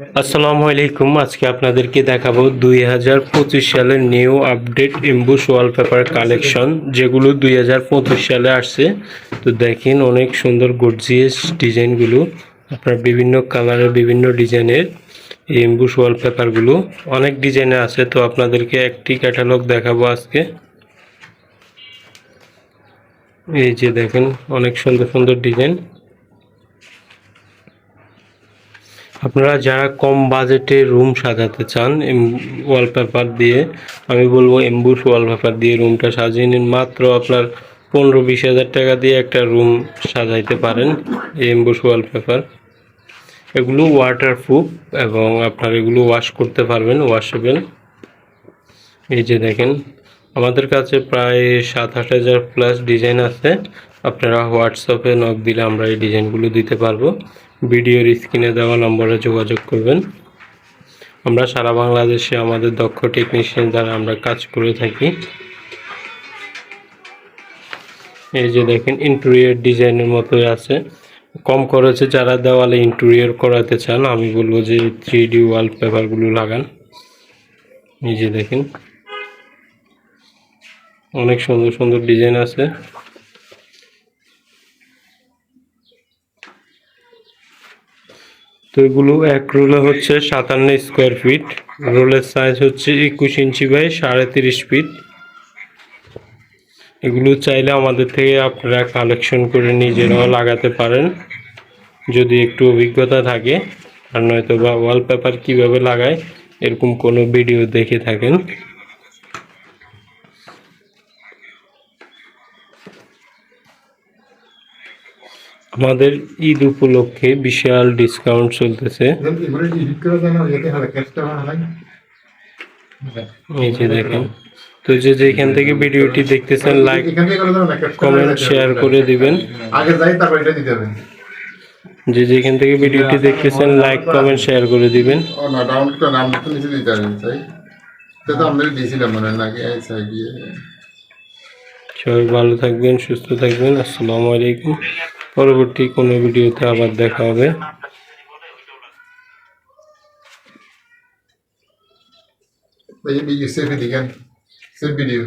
আসসালামু আলাইকুম। আজকে আপনাদেরকে দেখাবো দুই হাজার পঁচিশ সালের new update emboss wallpaper collection, যেগুলো দুই হাজার পঁচিশ সালে আসছে। তো দেখেন, অনেক সুন্দর, গর্জিয়াস ডিজাইনগুলো। আপনার বিভিন্ন কালারের, বিভিন্ন ডিজাইনের এই এমবুশ ওয়ালপেপারগুলো। অনেক ডিজাইনে আছে, তো আপনাদেরকে একটি ক্যাটালগ দেখাবো আজকে। এই যে দেখেন, অনেক সুন্দর সুন্দর ডিজাইন। আপনারা যারা কম বাজেটে রুম সাজাতে চান ওয়ালপেপার দিয়ে, আমি বলব এমবুশ ওয়ালপেপার দিয়ে রুমটা সাজিয়ে নিন। মাত্র আপনার পনেরো বিশ হাজার টাকা দিয়ে একটা রুম সাজাইতে পারেন এই এমবুশ ওয়ালপেপার এগুলো ওয়াটারপ্রুফ এবং আপনার এগুলো ওয়াশ করতে পারবেন ওয়াশেবল এই যে দেখেন, আমাদের কাছে প্রায় সাত আট হাজার প্লাস ডিজাইন আছে। আপনারা হোয়াটসঅ্যাপে নক দিলে আমরা এই ডিজাইনগুলো দিতে পারব। ভিডিওর স্ক্রিনে দেওয়া নম্বরে যোগাযোগ করবেন। আমরা সারা বাংলাদেশে আমাদের দক্ষ টেকনিশিয়ান দ্বারা আমরা কাজ করে থাকি। এই যে দেখেন ইন্টেরিয়র ডিজাইনের মতোই আছে। কম খরচে যারা দেওয়ালে ইন্টেরিয়র করাতে চান, আমি বলব যে থ্রি ডি ওয়ালপেপারগুলো লাগান। এই যে দেখেন, অনেক সুন্দর সুন্দর ডিজাইন আছে। তো এগুলো এক রোলে হচ্ছে সাতান্ন স্কোয়ার ফিট, রোলের সাইজ হচ্ছে একুশ ইঞ্চি বাই সাড়ে তিরিশ ফিট। এগুলো চাইলে আমাদের থেকে আপনারা কালেকশন করে নিজেরাও লাগাতে পারেন, যদি একটু অভিজ্ঞতা থাকে। আর নয়তো বা ওয়ালপেপার কীভাবে লাগায়, এরকম কোনো ভিডিও দেখে থাকেন। আমাদের ঈদ উপলক্ষে বিশাল ডিসকাউন্ট চলতেছে। দেখেন। তো যে যেখান থেকে ভিডিওটি দেখতেছেন লাইক কমেন্ট শেয়ার করে দিবেন। আগে যাই তারপর এটা দিতে হবে যে যেখান থেকে ভিডিওটি দেখতেছেন লাইক কমেন্ট শেয়ার করে দিবেন। ও না ডাউনলোড করে নাম তো নিচে দিতে হবে তো তো মনে নাকি এই সবাই ভালো থাকবেন, সুস্থ থাকবেন। আসসালামু আলাইকুম। পরবর্তী কোনো ভিডিওতে আবার দেখা হবে। এই ভিডিও সেভ দিকেন সেভ ভিডিও